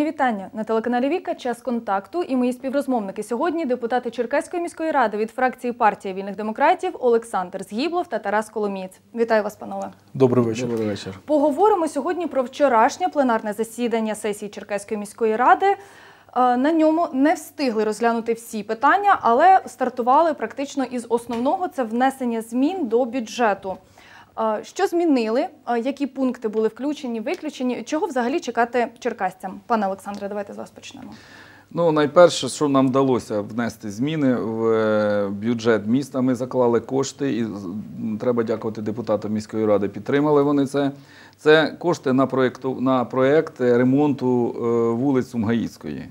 Мої вітання на телеканалі Віка. Час контакту і мої співрозмовники сьогодні депутати Черкаської міської ради від фракції партія вільних демократів Олександр Згіблов та Тарас Коломієць. Вітаю вас, панове. Добрий вечір. Добрий вечір. Поговоримо сьогодні про вчорашнє пленарне засідання сесії Черкаської міської ради. Е, На ньому не встигли розглянути всі питання, але стартували практично із основного це внесення змін до бюджету. Що змінили? Які пункти були включені, виключені? Чого взагалі чекати черкасцям? Пане Олександре, давайте з вас почнемо. Ну, найперше, що нам вдалося внести зміни в е, бюджет міста, ми заклали кошти, і треба дякувати депутатам міської ради. Підтримали вони це. Це кошти на проєкту на проєкт ремонту е, вулиць Сумгаїцької.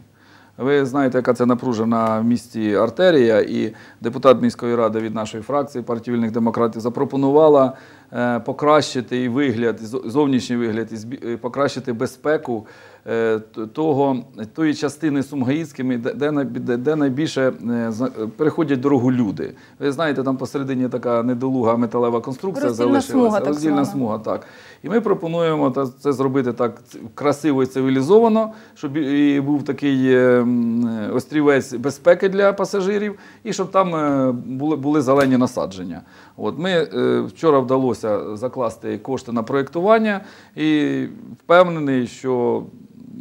Ви знаєте, яка це напружена в місті артерія, і депутат міської ради від нашої фракції партії вільних демократів запропонувала е, покращити і вигляд, зовнішній вигляд, і покращити безпеку е, того, тої частини Сумгаїцькими, де, де, най- де, де найбільше е, переходять дорогу люди. Ви знаєте, там посередині така недолуга металева конструкція Роздільна залишилася. смуга, так роздільна смуга, так. І ми пропонуємо це зробити так красиво і цивілізовано, щоб і був такий е, е, острівець безпеки для пасажирів, і щоб там е, були, зелені насадження. От ми вчора вдалося закласти кошти на проєктування і впевнений, що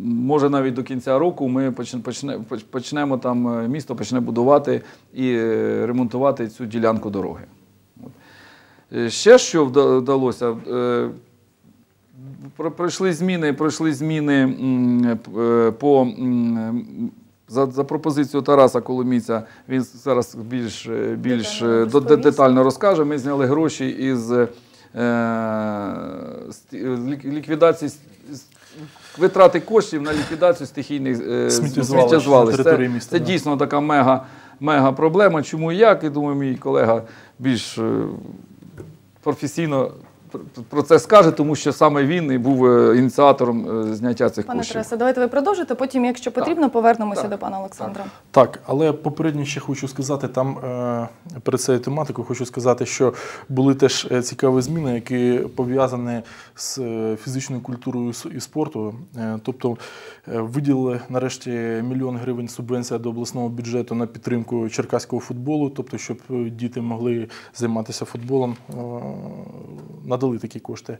може навіть до кінця року ми почне- почне- почнемо там місто почне будувати і ремонтувати цю ділянку дороги. Ще що вдалося? Е, про- Пройшли зміни, пройшли зміни п- е, по за, за пропозицію Тараса Коломійця. Він зараз більш, е, більш Детально е, детально розкаже. Ми зняли гроші із е, ліквідації витрати коштів на ліквідацію стихійних е, Сміттєзвалищ. Це, території міста, це да. дійсно така мега, мега проблема. Чому і як? І думаю, мій колега більш е, професійно про- це скаже, тому що саме він і був е, ініціатором е, зняття цих Пане коштів. Тарасе, давайте ви продовжите. Потім, якщо потрібно, повернемося Так. до пана Олександра. Так, але попередньо ще хочу сказати, там е, перед цією тематикою хочу сказати, що були теж цікаві зміни, які пов'язані з фізичною культурою і спорту. Тобто виділили нарешті мільйон гривень субвенція до обласного бюджету на підтримку черкаського футболу, тобто, щоб діти могли займатися футболом, е, надали такі кошти.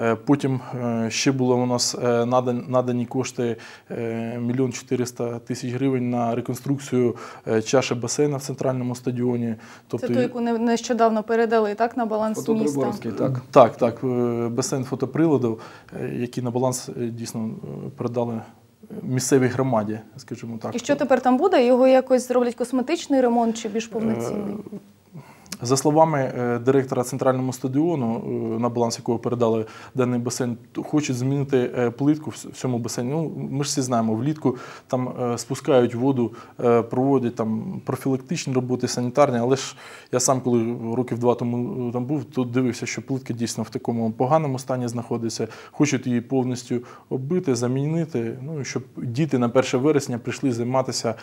Е, Потім е, ще було у нас е, надані кошти е, мільйон 400 тисяч гривень на реконструкцію чаші басейна в центральному стадіоні. Тобто, Це ту, яку не- нещодавно передали так на баланс міста. Так. так, так, басейн фотоприладів, які на баланс дійсно передали місцевій громаді, скажімо так. І що тепер там буде? Його якось зроблять косметичний ремонт чи більш повноцінний? За словами е, директора центрального стадіону, е, на баланс якого передали даний басейн, хочуть змінити е, плитку в цьому басейні. Ну, ми ж всі знаємо, влітку там спускають воду, проводять там профілактичні роботи, санітарні, але ж я сам, коли років два тому там був, то дивився, що плитка дійсно в такому поганому стані знаходиться. Хочуть її повністю оббити, замінити, ну, щоб діти на 1 вересня прийшли займатися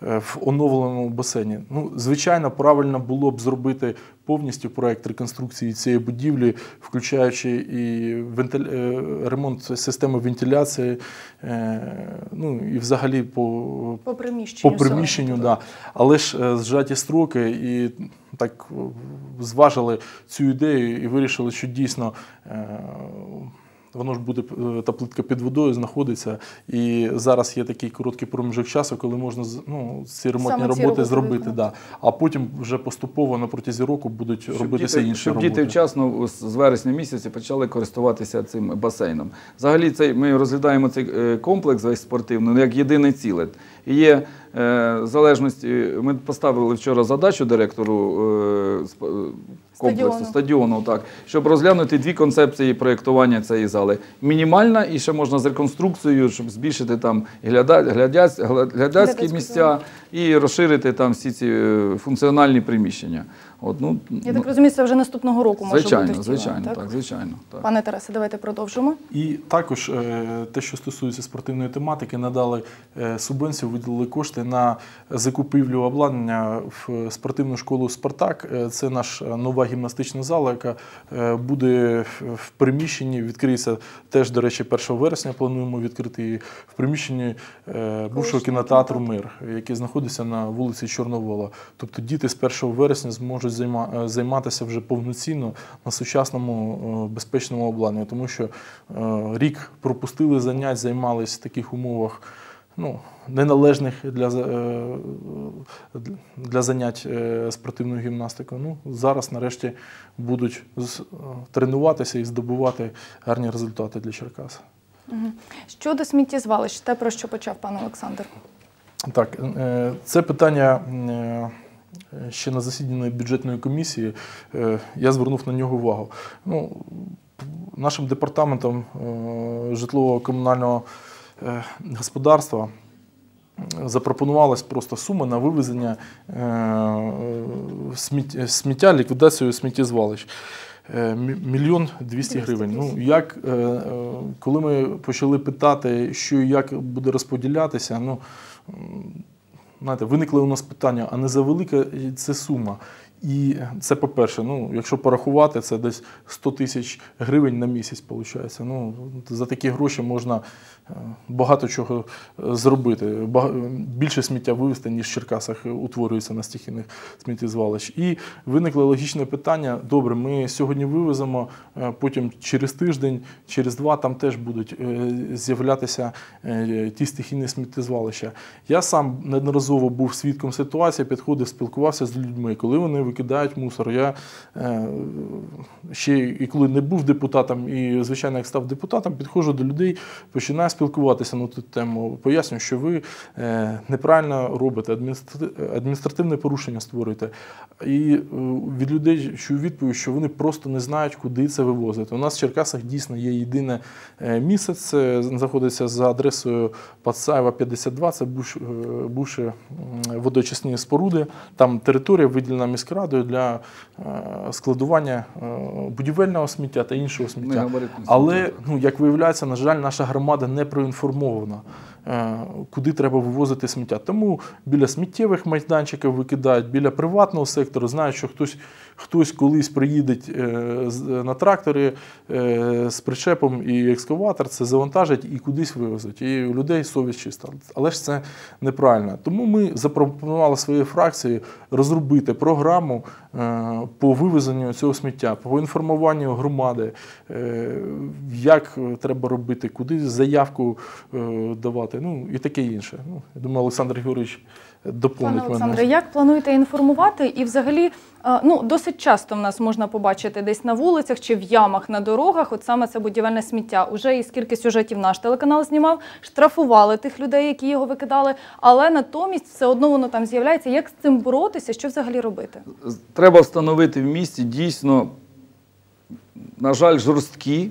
в оновленому басейні. Ну, звичайно, правильно було б зробити повністю проект реконструкції цієї будівлі, включаючи і вентиль... е, ремонт системи вентиляції, е, ну і взагалі по, По приміщенню. по приміщенню, да. але ж е, зжаті строки і так зважили цю ідею і вирішили, що дійсно. Воно ж буде е, та плитка під водою знаходиться, і зараз є такий короткий проміжок часу, коли можна ну, ці ремонтні Саме роботи роботи зробити. виконати. Да. А потім вже поступово на протязі року будуть Щоб робитися діти, інші щоб роботи. діти вчасно з вересня місяця почали користуватися цим басейном. Взагалі, цей ми розглядаємо цей е, комплекс весь спортивний ну, як єдине ціле. І є залежності. Ми поставили вчора задачу директору е, е, комплексу Стадіону. стадіону, так, щоб розглянути дві концепції проєктування цієї зали. Мінімальна і ще можна з реконструкцією, щоб збільшити там глядяцькі гляда, глядяць, глядацькі місця і розширити там всі ці е, функціональні приміщення. От, ну, Я ну, так розумію, це вже наступного року може звичайно, бути втілено, звичайно, так? так, звичайно. Так. Пане Тарасе, давайте продовжимо. І також е, те, що стосується спортивної тематики, надали е, субвенцію, виділили кошти на закупівлю обладнання в спортивну школу Спартак. Е, Це наша нова гімнастична зала, яка буде в- приміщенні. Відкриється теж, до речі, 1 вересня. Плануємо відкрити її в приміщенні бувшого кінотеатру. Мир, який знаходиться на вулиці Чорновола. Тобто діти з 1 вересня зможуть займатися вже повноцінно на сучасному е, безпечному обладнанні, тому що е, рік пропустили занять, займалися в таких умовах. Ну, неналежних для, е, для занять е, спортивною гімнастикою. Ну, зараз нарешті будуть е, тренуватися і здобувати гарні результати для Черкас. Щодо сміттєзвалищ, те, про що почав пан Олександр. Так, е, це питання е, ще на засіданні бюджетної комісії. е, Я звернув на нього увагу. Ну, нашим департаментом е, житлово-комунального е, господарства запропонувалась просто сума на вивезення сміття, ліквідацію сміттєзвалищ. Мі- Мільйон двісті гривень. Ну, як, коли ми почали питати, що і як буде розподілятися, ну, знаєте, виникли у нас питання, а не за велика це сума. І це по-перше, ну, якщо порахувати, це десь 100 тисяч гривень на місяць, виходить. Ну, за такі гроші можна е, багато чого е, зробити. Більше сміття вивезти, ніж в Черкасах утворюється на стихійних сміттєзвалищ. І виникло логічне питання: добре, ми сьогодні вивеземо, е, потім через тиждень, через два там теж будуть з'являтися ті стихійні сміттєзвалища. Я сам неодноразово був свідком ситуації, підходив, спілкувався з людьми. Коли вони викидають мусор, я е, ще і коли не був депутатом, і звичайно, як став депутатом, підходжу до людей, починаю спілкуватися на ту тему. Пояснюю, що ви е, неправильно робите, адміністративне порушення створюєте. І е, від людей чую відповідь, що вони просто не знають, куди це вивозити. У нас в Черкасах дійсно є єдине місце, це знаходиться за адресою Пацаєва 52, це бувші водочисні споруди. Там територія виділена міськрадою для е, складування е, будівельного сміття та іншого сміття. Але, ну, як виявляється, на жаль, наша громада не проінформована, е, куди треба вивозити сміття. Тому біля сміттєвих майданчиків викидають, біля приватного сектору знають, що хтось, хтось колись приїде е, на тракторі е, з причепом і екскаватор, це завантажить і кудись вивезуть. І у людей совість чиста. Але ж це неправильно. Тому ми запропонували своїй фракції розробити програму е, по вивезенню цього сміття, по інформуванню громади, як треба робити, куди заявку давати, ну і таке інше. Ну, я думаю, Олександр Георгійович Пане доповнить Олександре, мене. як плануєте інформувати? І взагалі, ну досить часто в нас можна побачити десь на вулицях чи в ямах на дорогах, от саме це будівельне сміття. Уже і скільки сюжетів наш телеканал знімав, штрафували тих людей, які його викидали, але натомість все одно воно там з'являється. Як з цим боротися? Що взагалі робити? Треба встановити в місті дійсно, на жаль, жорсткі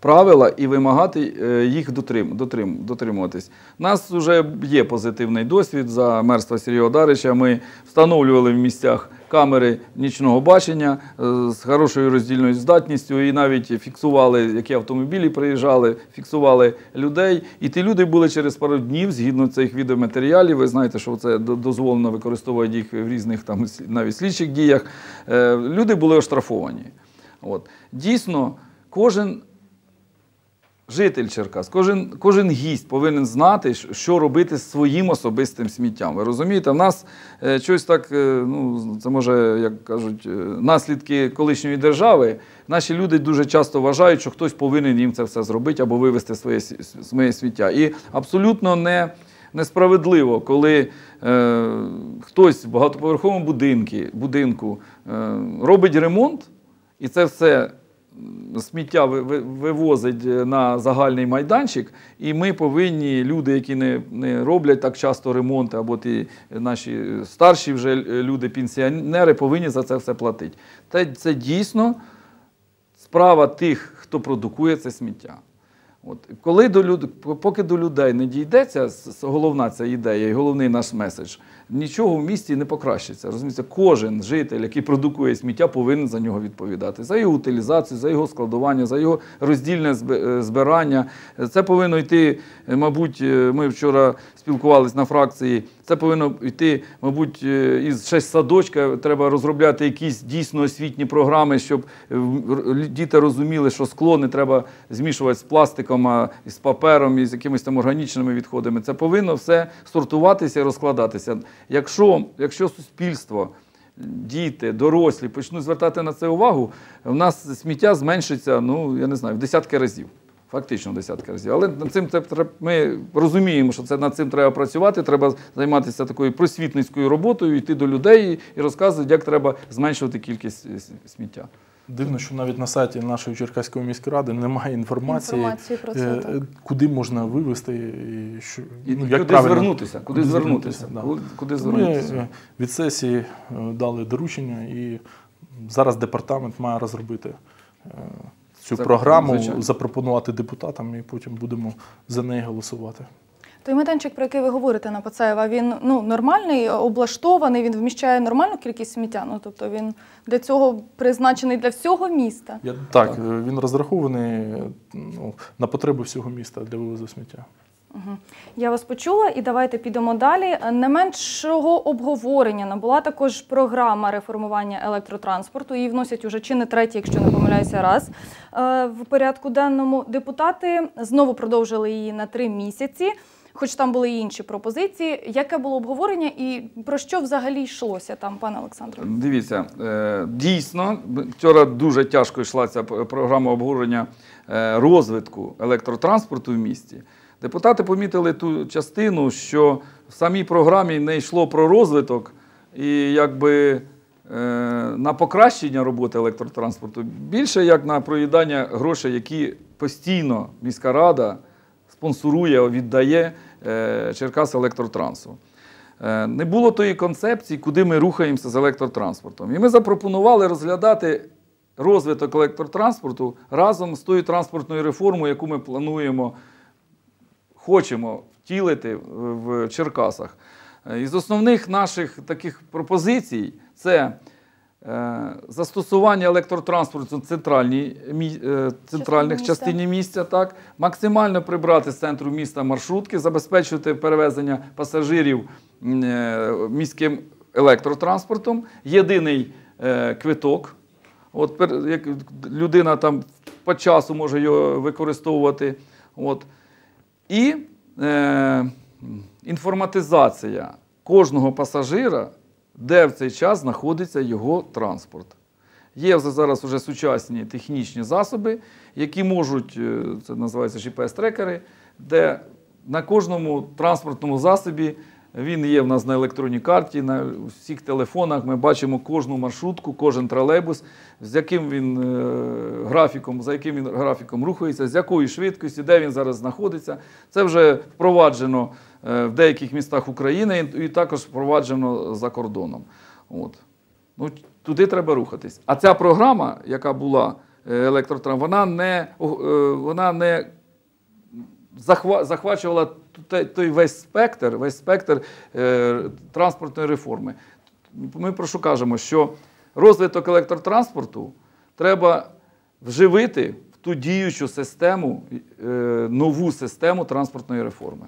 правила і вимагати е, їх дотрим, дотрим, дотримуватись. У нас вже є позитивний досвід за мерства Сергія Одарича. Ми встановлювали в місцях камери нічного бачення е, з хорошою роздільною здатністю, і навіть фіксували, які автомобілі приїжджали, фіксували людей. І ті люди були через пару днів, згідно цих відеоматеріалів. Ви знаєте, що це дозволено використовувати їх в різних там навіть слідчих діях. Е, Люди були оштрафовані. От. Дійсно, кожен житель Черкас, кожен, кожен гість повинен знати, що- робити з своїм особистим сміттям. Ви розумієте, в нас е, щось так, е, ну, це може, як кажуть, е, наслідки колишньої держави. Наші люди дуже часто вважають, що хтось повинен їм це все зробити або вивезти своє, своє сміття. І абсолютно не. Несправедливо, коли е, хтось в багатоповерховому будинку, будинку е, робить ремонт, і це все сміття ви- ви- вивозить е, на загальний майданчик, і ми повинні, люди, які не, не роблять так часто ремонти, або ті наші старші вже е, люди, пенсіонери, повинні за це все платити. Та це дійсно справа тих, хто продукує це сміття. От. Коли до люд... Поки до людей не дійдеться головна ця ідея і головний наш меседж, нічого в місті не покращиться. Розумієте, кожен житель, який продукує сміття, повинен за нього відповідати. За його утилізацію, за його складування, за його роздільне е, збирання. Це повинно йти, е, мабуть, е, ми вчора спілкувалися на фракції. Це повинно йти, мабуть, е, із з садочка. Треба розробляти якісь дійсно освітні програми, щоб е, діти розуміли, що скло не треба змішувати з пластиком, а з папером, і з якимись там органічними відходами. Це повинно все сортуватися і розкладатися. Якщо, якщо суспільство діти, дорослі почнуть звертати на це увагу, в нас сміття зменшиться, ну я не знаю, в десятки разів. Фактично десятки разів. Але над цим це ми розуміємо, що це над цим треба працювати. Треба займатися такою просвітницькою роботою, йти до людей і розказувати, як треба зменшувати кількість е, сміття. Дивно, що навіть на сайті нашої Черкаської міської ради немає інформації, Інформації про це, е, так. куди можна вивезти і що І ну, як куди правильно. звернутися? Куди, звернутися? да. Куди- Куди Ми звернутися? е, від сесії дали доручення, і зараз департамент має розробити цю Закон, програму, звичайно. запропонувати депутатам, і потім будемо за неї голосувати. Той майданчик, про який ви говорите на Пацаєва, він ну нормальний, облаштований, він вміщає нормальну кількість сміття. Ну тобто він для цього призначений для всього міста. Я, так, так. він розрахований ну, на потреби всього міста для вивозу сміття. Я вас почула, і давайте підемо далі. Не меншого обговорення набула також програма реформування електротранспорту. Її вносять уже чи не третій, якщо не помиляюся, раз е, в порядку денному. Депутати знову продовжили її на три місяці. Хоч там були і інші пропозиції. Яке було обговорення і про що взагалі йшлося там, пане Олександре? Дивіться, е, дійсно, вчора дуже тяжко йшла ця програма обговорення е, розвитку електротранспорту в місті. Депутати помітили ту частину, що в самій програмі не йшло про розвиток і якби е, на покращення роботи електротранспорту, більше як на проїдання грошей, які постійно міська рада спонсорує, віддає е, Черкас електротрансу. Е, Не було тої концепції, куди ми рухаємося з електротранспортом. І ми запропонували розглядати розвиток електротранспорту разом з тою транспортною реформою, яку ми плануємо, хочемо втілити в Черкасах. Е, Із основних наших таких пропозицій це е, застосування електротранспорту в центральній, е, центральних міста. частині місця, так, максимально прибрати з центру міста маршрутки, забезпечувати перевезення пасажирів міським електротранспортом, єдиний квиток. От як людина там по часу може його використовувати. От. І е, інформатизація кожного пасажира, де в цей час знаходиться його транспорт. Є зараз вже сучасні технічні засоби, які можуть, е, це називається GPS-трекери, де на кожному транспортному засобі він є в нас на електронній карті, на всіх телефонах. Ми бачимо кожну маршрутку, кожен тролейбус, з яким він е, графіком, за яким він графіком рухається, з якою швидкістю, де він зараз знаходиться. Це вже впроваджено е, в деяких містах України і також впроваджено за кордоном. От. Ну, туди треба рухатись. А ця програма, яка була е, електротрам, вона не, вона не захвачувала той, весь спектр, весь спектр е, транспортної реформи. Ми про що кажемо, що розвиток електротранспорту треба вживити в ту діючу систему, е, нову систему транспортної реформи.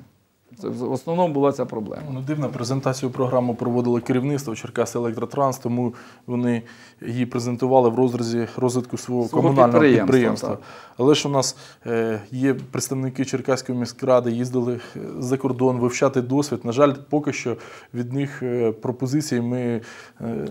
Це в основному була ця проблема. Ну, дивно, презентацію програми проводило керівництво Черкас Електротранс, тому вони її презентували в розрізі розвитку свого, Свого комунального підприємства, підприємства. так. Але ж у нас е, є представники Черкаської міськради, їздили за кордон вивчати досвід. На жаль, поки що від них е, пропозицій ми е,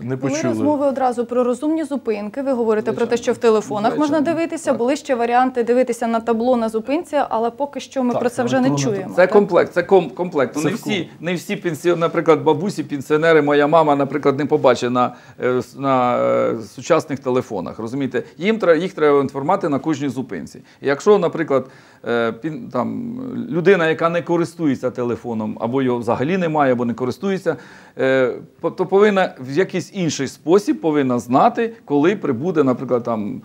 не Були почули. розмови одразу про розумні зупинки. Ви говорите про те, що в телефонах можна дивитися. Так. Були ще варіанти дивитися на табло на зупинці, але поки що ми Так, про це вже не електронне чуємо. Це так? комплект, це ком, комплект. Ну, Це не всі, не всі пенсіонери, наприклад, бабусі, пенсіонери, моя мама, наприклад, не побачить на, е, на е, сучасних телефонах. Розумієте, їм треба їх треба інформати на кожній зупинці. Якщо, наприклад, е, там, людина, яка не користується телефоном, або його взагалі немає, або не користується, то повинна в якийсь інший спосіб повинна знати, коли прибуде, наприклад, там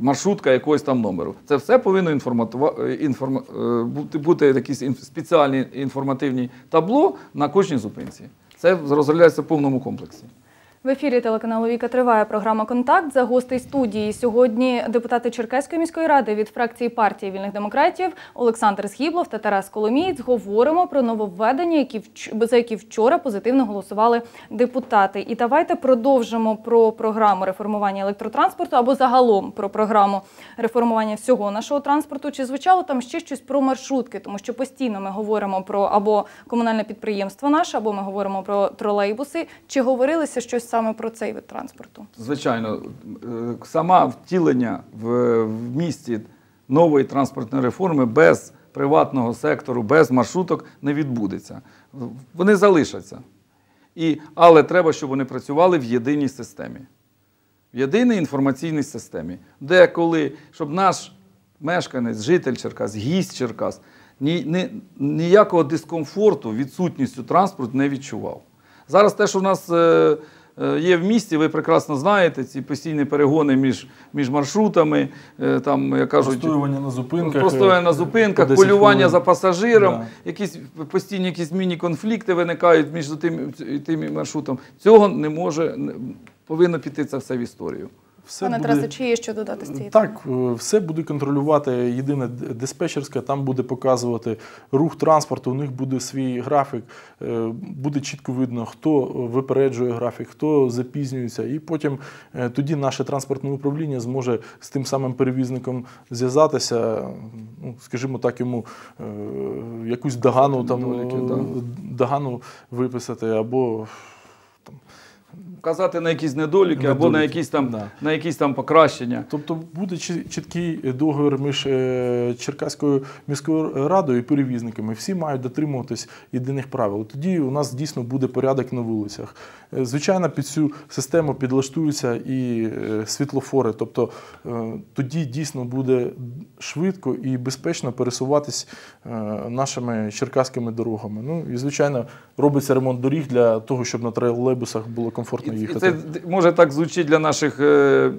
маршрутка якогось там номеру. Це все повинно інформатува- е, інформ, бути, якісь ін- спеціальні інформативні табло на кожній зупинці. Це розробляється в повному комплексі. В ефірі телеканалу Віка триває програма Контакт за гостей студії. Сьогодні депутати Черкаської міської ради від фракції партії вільних демократів Олександр Схіблов та Тарас Коломієць говоримо про нововведення, які за які вчора позитивно голосували депутати. І давайте продовжимо про програму реформування електротранспорту або загалом про програму реформування всього нашого транспорту. Чи звучало там ще щось про маршрутки? Тому що постійно ми говоримо про або комунальне підприємство наше, або ми говоримо про тролейбуси. Чи говорилося щось саме про цей вид транспорту? Звичайно, е, сама втілення в, місті нової транспортної реформи без приватного сектору, без маршруток не відбудеться. Вони залишаться. І, але треба, щоб вони працювали в єдиній системі. В єдиній інформаційній системі, де коли, щоб наш мешканець, житель Черкас, гість Черкас, ні, ні, ніякого дискомфорту відсутністю транспорту не відчував. Зараз те, що в нас е, є в місті, ви прекрасно знаєте, ці постійні перегони між, між маршрутами, е, там, як кажуть, Простоювання на зупинках. простоювання на е, зупинках, полювання хвилин. за пасажиром, Да. якісь постійні якісь міні-конфлікти виникають між тим, тим маршрутом. Цього не може, повинно піти це все в історію. Все Пане буде- Тарасе, чи є що додати з цієї Так, е, все буде контролювати єдина д- диспетчерська, там буде показувати рух транспорту, у них буде свій графік, е, буде чітко видно, хто випереджує графік, хто запізнюється. І потім е, тоді наше транспортне управління зможе з тим самим перевізником зв'язатися, ну, скажімо так, йому якусь догану, там, догану виписати або. Вказати на якісь недоліки, або на якісь там, да. на якісь там покращення. Тобто буде чі- чіткий договір між е, Черкаською міською радою і перевізниками. Всі мають дотримуватись єдиних правил. Тоді у нас дійсно буде порядок на вулицях. Е, Звичайно, під цю систему підлаштуються і е, світлофори. Тобто е, тоді дійсно буде швидко і безпечно пересуватись е, нашими черкаськими дорогами. Ну і звичайно, робиться ремонт доріг для того, щоб на тролейбусах було комфортно І, і їхати. це може так звучить для наших. е,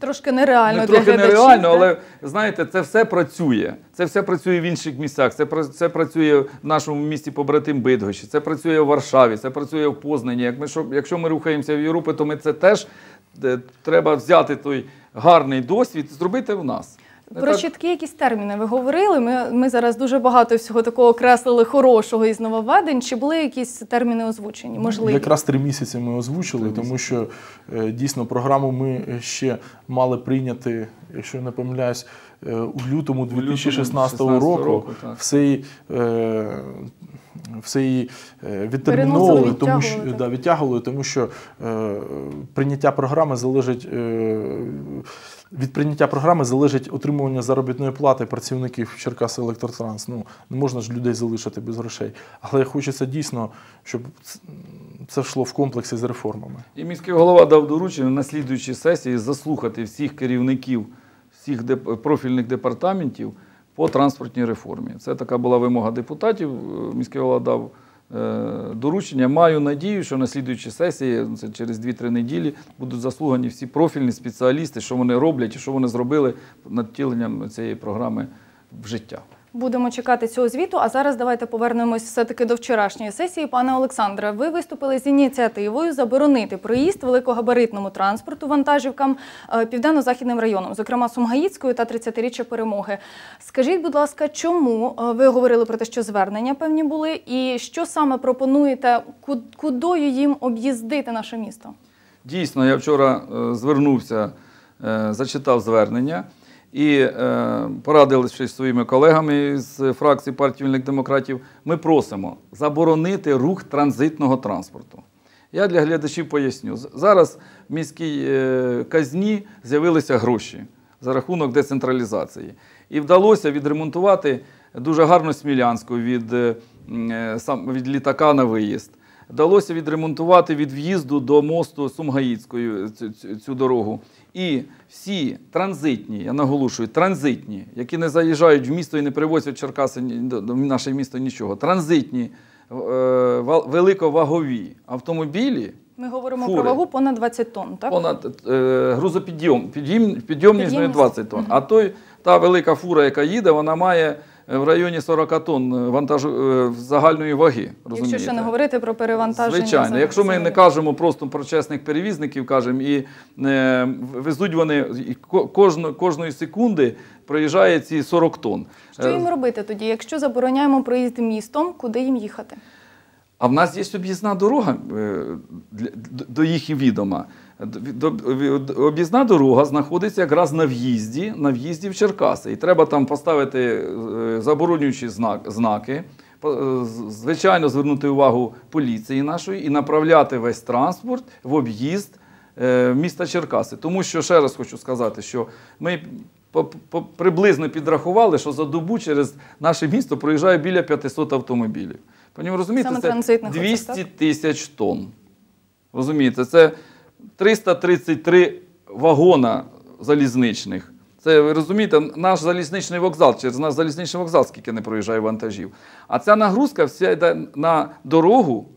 Трошки нереально не для трохи глядачів. нереально, так? але знаєте, це все працює. Це все працює в інших місцях. Це, це працює в нашому місті побратим Бидгощі, це працює в Варшаві, це працює в Познані. Як ми, що, якщо ми рухаємося в Європу, то ми це теж е, треба взяти той гарний досвід і зробити в нас. Не Про так- чіткі якісь терміни ви говорили. Ми, ми зараз дуже багато всього такого окреслили хорошого із нововведень. Чи були якісь терміни озвучені? Можливо, Якраз три місяці ми озвучили, тому що е, дійсно програму ми ще мали прийняти, якщо я не помиляюсь, е, у лютому 2016 року. року, так. Все е, все її е, відтерміновували, тому що да, відтягували, тому що е, прийняття програми залежить. Е, від прийняття програми залежить отримування заробітної плати працівників Черкаси Електротранс. Ну, не можна ж людей залишити без грошей. Але хочеться дійсно, щоб це йшло в комплексі з реформами. І міський голова дав доручення на слідуючій сесії заслухати всіх керівників всіх деп- профільних департаментів по транспортній реформі. Це така була вимога депутатів. Е, Міський голова е, доручення. Маю надію, що на слідуючій сесії, це через 2-3 неділі, будуть заслугані всі профільні спеціалісти, що вони роблять і що вони зробили над втіленням цієї програми в життя. Будемо чекати цього звіту. А зараз давайте повернемось все-таки до вчорашньої сесії. Пане Олександре, ви виступили з ініціативою заборонити проїзд великогабаритному транспорту вантажівкам е, південно-західним районом, зокрема Сумгаїцькою та 30-річчя перемоги. Скажіть, будь ласка, чому е, ви говорили про те, що звернення певні були, і що саме пропонуєте, ку- кудою їм об'їздити наше місто? Дійсно, я вчора е, звернувся, зачитав звернення і е, порадилися своїми колегами з фракції партії вільних демократів. Ми просимо заборонити рух транзитного транспорту. Я для глядачів поясню. Зараз в міській е, казні з'явилися гроші за рахунок децентралізації. І вдалося відремонтувати дуже гарно Смілянську від, е, е, сам- від літака на виїзд. Вдалося відремонтувати від в'їзду до мосту Сумгаїцької цю, цю дорогу. І всі транзитні, я наголошую, транзитні, які не заїжджають в місто і не привозять Черкаси до наше місто нічого. Транзитні, е, великовагові автомобілі. Ми говоримо Фури. про вагу понад 20 тонн, так? Понад е, грузопідйом, під'їм, підйомність не Підйомність. 20 тонн. А той, та велика фура, яка їде, вона має в районі 40 тонн е, вантажу е, загальної ваги. Розумієте? Якщо ще не говорити про перевантаження. Звичайно, якщо ми не кажемо просто про чесних перевізників, кажемо, і е, везуть вони кожно, кожної секунди проїжджає ці 40 тонн. Що Е, їм робити тоді, якщо забороняємо проїзд містом, куди їм їхати? А в нас є об'їзна дорога до їх відома. Об'їзна дорога знаходиться якраз на в'їзді, на в'їзді в Черкаси. І треба там поставити е, заборонюючі знаки, е, звичайно, звернути увагу поліції нашої і направляти весь транспорт в об'їзд е, міста Черкаси. Тому що, ще раз хочу сказати, що ми приблизно підрахували, що за добу через наше місто проїжджає біля 500 автомобілів. Розумієте, це 200 тисяч тонн. Розумієте, це 333 вагона залізничних. Це ви розумієте, наш залізничний вокзал, через наш залізничний вокзал, скільки не проїжджає вантажів. А ця нагрузка вся йде на дорогу,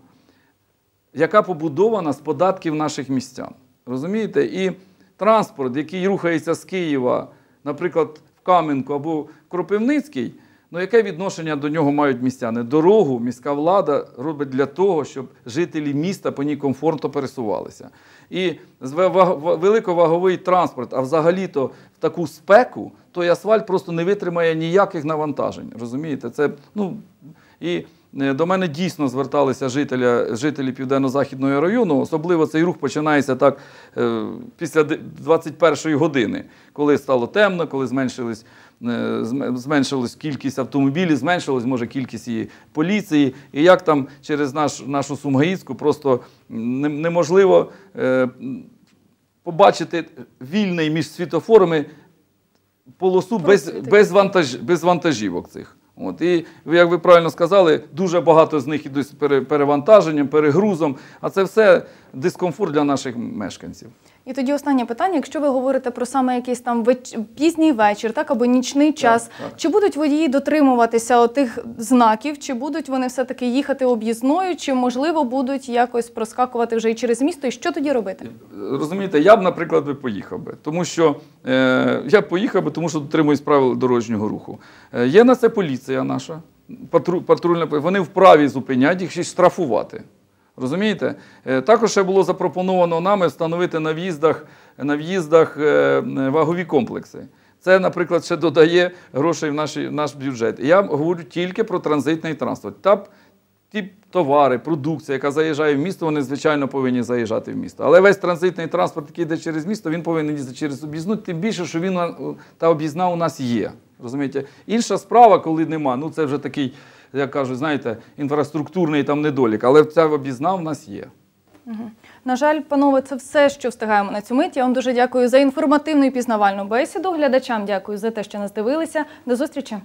яка побудована з податків наших містян. Розумієте? І транспорт, який рухається з Києва, наприклад, в Кам'янку або Кропивницький, ну яке відношення до нього мають містяни? Дорогу міська влада робить для того, щоб жителі міста по ній комфортно пересувалися. І великоваговий транспорт, а взагалі-то в таку спеку, той асфальт просто не витримає ніяких навантажень. Розумієте? Це, ну, і е, до мене дійсно зверталися жителя, жителі Південно-Західного району. Особливо цей рух починається так е, після 21-ї години, коли стало темно, коли зменшились. Е, Зменшилась кількість автомобілів, зменшилась, може, кількість і поліції. І як там через наш, нашу Сумгаїцьку просто неможливо е, побачити вільний між світофорами полосу без, без, вантаж, без вантажівок цих. От. І, як ви правильно сказали, дуже багато з них ідуть з пере- перевантаженням, перегрузом, а це все дискомфорт для наших мешканців. І тоді останнє питання: якщо ви говорите про саме якийсь там веч... пізній вечір, так або нічний час, так. чи будуть водії дотримуватися тих знаків, чи будуть вони все-таки їхати об'їзною, чи можливо будуть якось проскакувати вже і через місто, і що тоді робити? Розумієте, я б, наприклад, би поїхав би, тому що е, я б поїхав би, тому що дотримуюсь правил дорожнього руху. Е, є на це поліція наша, патру, патрульна, вони вправі зупиняти їх й штрафувати. Розумієте? Е, Також ще було запропоновано нами встановити на в'їздах, на в'їздах е, вагові комплекси. Це, наприклад, ще додає грошей в наш, наш бюджет. Я говорю тільки про транзитний транспорт. Та ті товари, продукція, яка заїжджає в місто, вони, звичайно, повинні заїжджати в місто. Але весь транзитний транспорт, який йде через місто, він повинен їздити через об'їзну, тим більше, що він та об'їзна у нас є. Розумієте? Інша справа, коли нема, ну це вже такий, як кажуть, знаєте, інфраструктурний там недолік, але ця обізна у нас є. На жаль, панове, це все, що встигаємо на цю мить. Я вам дуже дякую за інформативну і пізнавальну бесіду. Глядачам дякую за те, що нас дивилися. До зустрічі.